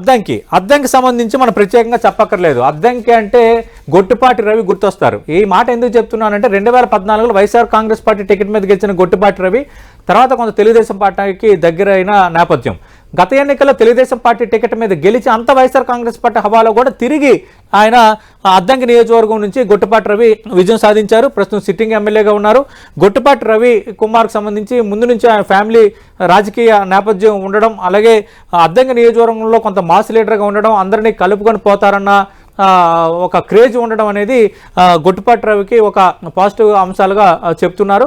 అద్దంకి. అద్దంకి సంబంధించి మనం ప్రత్యేకంగా చెప్పక్కర్లేదు. అద్దంకి అంటే గొట్టుపాటి రవి గుర్తొస్తారు. ఈ మాట ఎందుకు చెప్తున్నానంటే రెండు వేల పద్నాలుగులో వైఎస్ఆర్ కాంగ్రెస్ పార్టీ టికెట్ మీద గెలిచిన గొట్టుపాటి రవి తర్వాత కొంత తెలుగుదేశం పార్టీకి దగ్గరైన నేపథ్యం. గత ఎన్నికల్లో తెలుగుదేశం పార్టీ టికెట్ మీద గెలిచి అంత వైఎస్ఆర్ కాంగ్రెస్ పార్టీ హవాలో కూడా తిరిగి ఆయన అద్దంకి నియోజకవర్గం నుంచి గొట్టిపాటి రవి విజయం సాధించారు. ప్రస్తుతం సిట్టింగ్ ఎమ్మెల్యేగా ఉన్నారు. గొట్టిపాటి రవి కుమార్కు సంబంధించి ముందు నుంచి ఆయన ఫ్యామిలీ రాజకీయ నేపథ్యం ఉండడం అలాగే అద్దంకి నియోజకవర్గంలో కొంత మాస్ లీడర్గా ఉండడం అందరినీ కలుపుకొని పోతారన్న ఒక క్రేజ్ ఉండడం అనేది ఆ, రవికి ఒక పాజిటివ్ అంశాలుగా చెప్తున్నారు.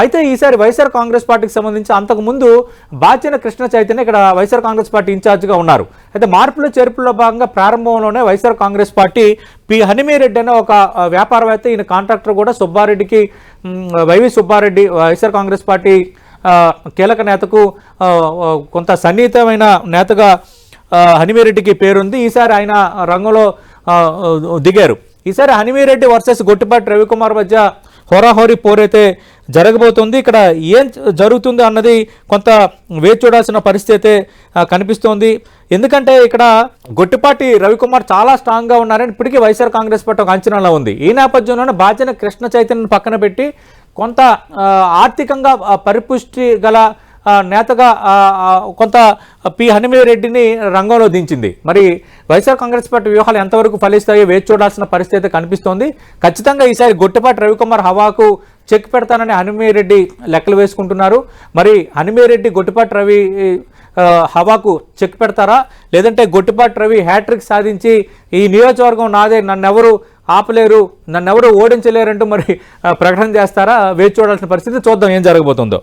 అయితే ఈసారి వైఎస్ఆర్ కాంగ్రెస్ పార్టీకి సంబంధించి అంతకుముందు బాచిన కృష్ణ చైతన్య ఇక్కడ వైఎస్ఆర్ కాంగ్రెస్ పార్టీ ఇన్ఛార్జ్గా ఉన్నారు. అయితే మార్పుల చేర్పుల్లో భాగంగా ప్రారంభంలోనే YSR Congress party P Hanimireddy అనే ఒక వ్యాపారవేత్త ఈయన కాంట్రాక్టర్ కూడా సుబ్బారెడ్డికి YV Subbareddy YSR Congress party కీలక నేతకు కొంత సన్నిహితమైన నేతగా హనిమీరెడ్డికి పేరుంది. ఈసారి ఆయన రంగంలో దిగారు. ఈసారి హనిమీరెడ్డి వర్సెస్ గొట్టిపాటి రవికుమార్ మధ్య హోరాహోరీ పోరైతే జరగబోతుంది. ఇక్కడ ఏం జరుగుతుంది అన్నది కొంత వేచి చూడాల్సిన పరిస్థితి అయితే కనిపిస్తోంది. ఎందుకంటే ఇక్కడ గొట్టిపాటి రవికుమార్ చాలా స్ట్రాంగ్గా ఉన్నారని ఇప్పటికీ వైఎస్ఆర్ కాంగ్రెస్ పార్టీ ఒక అంచనాలో ఉంది. ఈ నేపథ్యంలోనే బాచిన కృష్ణ చైతన్యను పక్కన పెట్టి కొంత ఆర్థికంగా పరిపుష్టి గల నేతగా కొంత పి. హనుమీరెడ్డిని రంగంలో దించింది. మరి వైఎస్ఆర్ కాంగ్రెస్ పార్టీ వ్యూహాలు ఎంతవరకు ఫలిస్తాయో వేచి చూడాల్సిన పరిస్థితి కనిపిస్తోంది. ఖచ్చితంగా ఈసారి గొట్టిపాటి రవికుమార్ హవాకు చెక్ పెడతానని హనుమీరెడ్డి లెక్కలు వేసుకుంటున్నారు. మరి హనుమీరెడ్డి గొట్టిపాటి రవి హవాకు చెక్ పెడతారా? లేదంటే గొట్టిపాటి రవి హ్యాట్రిక్ సాధించి ఈ నియోజకవర్గం నాదే నన్నెవరు ఆపలేరు నన్నెవరు ఓడించలేరంటూ మరి ప్రకటన చేస్తారా? వేచి చూడాల్సిన పరిస్థితి చూద్దాం ఏం జరగబోతుందో.